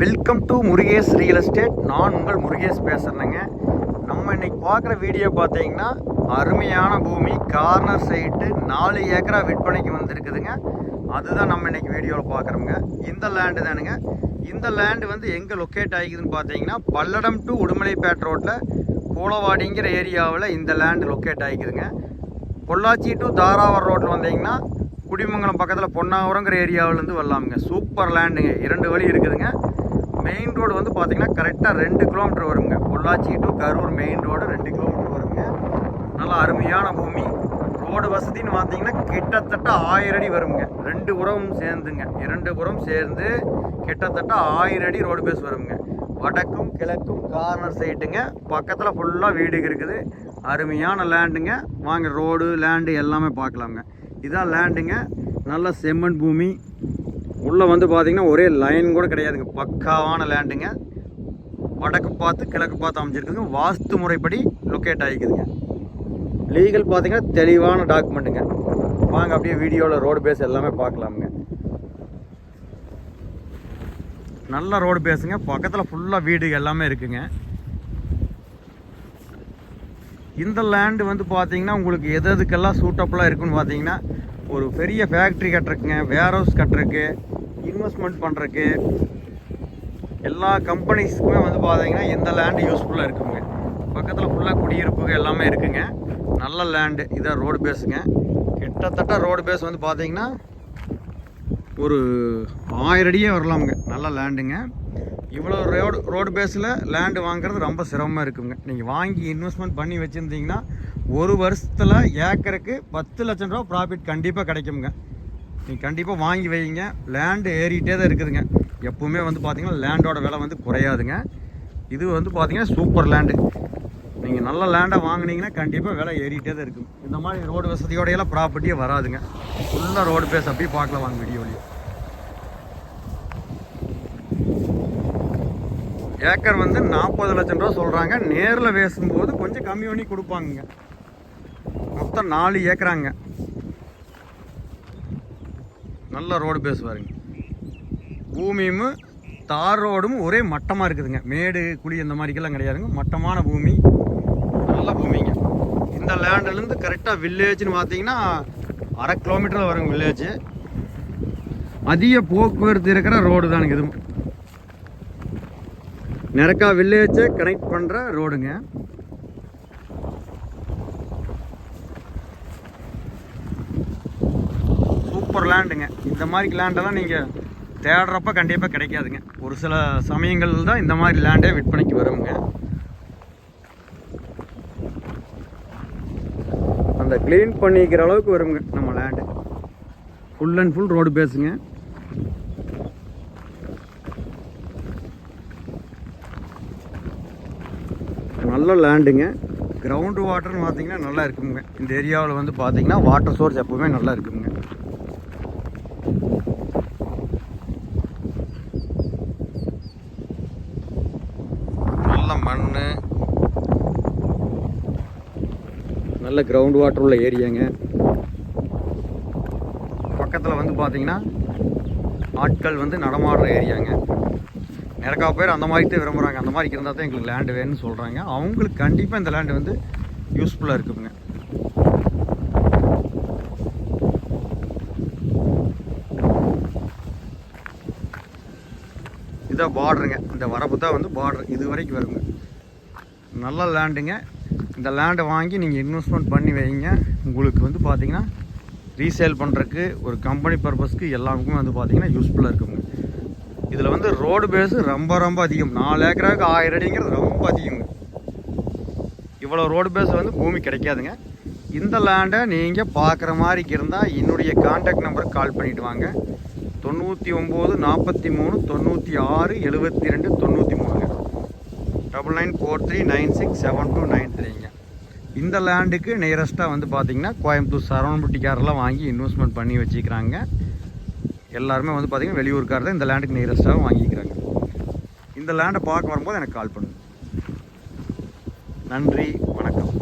Welcome to Murugesh real estate நான் உங்கள் முருகேஷ் பேசுகிறேங்க நம்ம இன்னைக்கு பார்க்குற வீடியோ பார்த்தீங்கன்னா அருமையான பூமி கார்னர் சைட்டு நாலு ஏக்கரா விற்பனைக்கு வந்திருக்குதுங்க. அதுதான் நம்ம இன்னைக்கு வீடியோவில் பார்க்குறோங்க இந்த லேண்டு தானுங்க. இந்த லேண்டு வந்து எங்கே லொக்கேட் ஆகிக்குதுன்னு பார்த்தீங்கன்னா பல்லடம் டு உடுமலைப்பேட் ரோட்டில் கோலவாடிங்கிற ஏரியாவில் இந்த லேண்டு லொக்கேட் ஆகிக்குதுங்க பொள்ளாச்சி டு தாராவரம் ரோட்டில் வந்தீங்கன்னா குடிமங்கலம் பக்கத்தில் பொன்னாவரங்கிற ஏரியாவிலேருந்து வரலாமுங்க. சூப்பர் லேண்டுங்க இரண்டு வழி இருக்குதுங்க. மெயின் ரோடு வந்து பார்த்தீங்கன்னா கரெக்டாக ரெண்டு கிலோமீட்டர் வருங்க. Pollachi to Karur main road ரெண்டு கிலோமீட்டர் வருங்க. நல்லா அருமையான பூமி. ரோடு வசதின்னு பார்த்தீங்கன்னா கிட்டத்தட்ட ஆயிரம் அடி வருங்க. ரெண்டு புறம் சேர்ந்துங்க. இரண்டு உரம் சேர்ந்து கிட்டத்தட்ட ஆயிரம் அடி ரோடு பேஸ் வருங்க. வடக்கும் கிழக்கும் கார்னர் சைட்டுங்க பக்கத்தில் ஃபுல்லாக வீடு இருக்குது. அருமையான லேண்டுங்க வாங்க ரோடு லேண்டு எல்லாமே பார்க்கலாங்க இதான் லேண்டுங்க நல்ல செம்மண் பூமி. உள்ளே வந்து பார்த்தீங்கன்னா ஒரே லைன் கூட கிடையாதுங்க. பக்காவான லேண்டுங்க வடக்கு பார்த்து கிழக்கு பார்த்து அமைஞ்சிருக்குதுங்க வாஸ்து முறைப்படி லொக்கேட் ஆகிக்குதுங்க. லீகல் பார்த்தீங்கன்னா தெளிவான டாக்குமெண்ட்டுங்க வாங்க அப்படியே வீடியோவில் ரோடு பேஸ் எல்லாமே பார்க்கலாமுங்க. நல்ல ரோடு பேஸுங்க பக்கத்தில் ஃபுல்லாக வீடு எல்லாமே இருக்குங்க. இந்த லேண்டு வந்து பார்த்தீங்கன்னா உங்களுக்கு எது எதுக்கெல்லாம் சூட்டபுளாக இருக்குன்னு பார்த்தீங்கன்னா ஒரு பெரிய ஃபேக்ட்ரி கட்டுறக்குங்க வேர் ஹவுஸ் கட்டுறதுக்கு இன்வெஸ்ட்மெண்ட் பண்ணுறதுக்கு எல்லா கம்பெனிஸ்க்குமே வந்து பார்த்தீங்கன்னா இந்த லேண்டு யூஸ்ஃபுல்லாக இருக்குங்க. பக்கத்தில் ஃபுல்லாக குடியிருப்புகள் எல்லாமே இருக்குங்க. நல்ல லேண்டு இதான் ரோடு பேஸுங்க கிட்டத்தட்ட ரோடு பேஸ் வந்து பார்த்தீங்கன்னா ஒரு ஆயிரம் அடியே வரலாமுங்க. நல்ல லேண்டுங்க இவ்வளோ ரோடு ரோடு பேஸில் லேண்டு வாங்குறது ரொம்ப சிரமமாக இருக்குங்க. நீங்கள் வாங்கி இன்வெஸ்ட்மெண்ட் பண்ணி வச்சுருந்தீங்கன்னா ஒரு வருஷத்தில் ஏக்கருக்கு பத்து லட்சம் ரூபா ப்ராஃபிட் கண்டிப்பாக கிடைக்குங்க நீங்கள் கண்டிப்பாக வாங்கி வைங்க. லேண்டு ஏறிட்டே தான் இருக்குதுங்க. எப்பவுமே வந்து பார்த்திங்கன்னா லேண்டோட விலை வந்து குறையாதுங்க. இது வந்து பார்த்திங்கன்னா சூப்பர் லேண்டு நீங்கள் நல்ல லேண்டை வாங்குனீங்கன்னா கண்டிப்பாக விலை ஏறிட்டே தான் இருக்கும். இந்த மாதிரி ரோடு வசதியோடையெல்லாம் ப்ராப்பர்ட்டியே வராதுங்க. ஃபுல்லாக ரோடு பேஸ் அப்படியே பார்க்கலாம் வாங்க வீடியோலையும் ஏக்கர் வந்து நாற்பது லட்சம் ரூபா சொல்கிறாங்க நேரில் பேசும்போது கொஞ்சம் கம்மி பண்ணி கொடுப்பாங்க மொத்தம் நாலு ஏக்கராங்க. நல்ல ரோடு பேஸ் பாருங்க பூமியும் தார் ரோடும் ஒரே மட்டமாக இருக்குதுங்க. மேடு குழி இந்த மாதிரிக்கெல்லாம் கிடையாதுங்க. மட்டமான பூமி நல்ல பூமிங்க. இந்த லேண்ட்லேருந்து கரெக்டாக வில்லேஜ்னு பார்த்தீங்கன்னா அரை கிலோமீட்டர் வருங்க வில்லேஜ் அதிக போக்குவரத்து இருக்கிற ரோடு தானுங்க இதுவும் நிறக்கா வில்லேஜை கனெக்ட் பண்ணுற ரோடுங்க சூப்பர் லேண்டுங்க இந்த மாதிரி லேண்டெல்லாம் நீங்கள் தேடுறப்ப கண்டிப்பாக கிடைக்காதுங்க. ஒரு சில சமயங்கள் தான் இந்த மாதிரி லேண்டே விற்பனைக்கு வருங்க. அந்த க்ளீன் பண்ணிக்கிற அளவுக்கு வருங்க நம்ம land full and full road பேஸுங்க நல்ல லேண்டுங்க கிரவுண்டு வாட்டர்னு பார்த்தீங்கன்னா நல்லா இருக்குங்க. இந்த ஏரியாவில் வந்து பார்த்தீங்கன்னா வாட்டர் சோர்ஸ் எப்பவுமே நல்லா இருக்குங்க. மண் நல்ல கிரவுண்ட் வாட்டர் உள்ள ஏரியாங்க. பக்கத்தில் வந்து பார்த்தீங்கன்னா ஆட்கள் வந்து நடமாடுற ஏரியாங்க. நிறையா பேர் அந்த மாதிரி தான் விரும்புகிறாங்க அந்த மாதிரி இருந்தால் தான் எங்களுக்கு லேண்டு வேணும்னு சொல்கிறாங்க அவங்களுக்கு கண்டிப்பாக இந்த லேண்டு வந்து யூஸ்ஃபுல்லாக இருக்குங்க. இதான் பார்டருங்க இந்த வரப்பு தான் வந்து பார்டர் இது வரைக்கும் வருங்க. நல்ல லேண்டுங்க இந்த லேண்டை வாங்கி நீங்கள் இன்வெஸ்ட்மெண்ட் பண்ணி வைங்க. உங்களுக்கு வந்து பார்த்தீங்கன்னா ரீசேல் பண்ணுறதுக்கு ஒரு கம்பெனி பர்பஸ்க்கு எல்லாருக்குமே வந்து பார்த்தீங்கன்னா யூஸ்ஃபுல்லாக இருக்குங்க. இதில் வந்து ரோடு பேஸு ரொம்ப ரொம்ப அதிகம். நாலு ஏக்கராவுக்கு ஆயிரம் அடிங்கிறது ரொம்ப அதிகங்க. இவ்வளோ ரோடு பேஸ் வந்து பூமி கிடைக்காதுங்க. இந்த லேண்டை நீங்கள் பார்க்குற மாதிரி இருந்தால் என்னுடைய காண்டாக்ட் நம்பருக்கு கால் பண்ணிவிட்டு வாங்க. தொண்ணூற்றி ஒம்பது நாற்பத்தி மூணு தொண்ணூற்றி ஆறு எழுபத்தி ரெண்டு தொண்ணூற்றி மூணுங்க double nine four three nine six seven two nine த்ரீங்க இந்த லேண்டுக்கு நியரஸ்ட்டாக வந்து பார்த்திங்கன்னா கோயம்புத்தூர் சரவணம்பட்டிக்காரெல்லாம் வாங்கி இன்வெஸ்ட்மெண்ட் பண்ணி வச்சுக்கிறாங்க. எல்லாருமே வந்து பார்த்திங்கன்னா வெளியூருக்கார தான் இந்த லேண்டுக்கு நியரஸ்ட்டாகவும் வாங்கிக்கிறாங்க. இந்த லேண்டை பார்க்க வரும்போது எனக்கு கால் பண்ணுங்க. நன்றி வணக்கம்.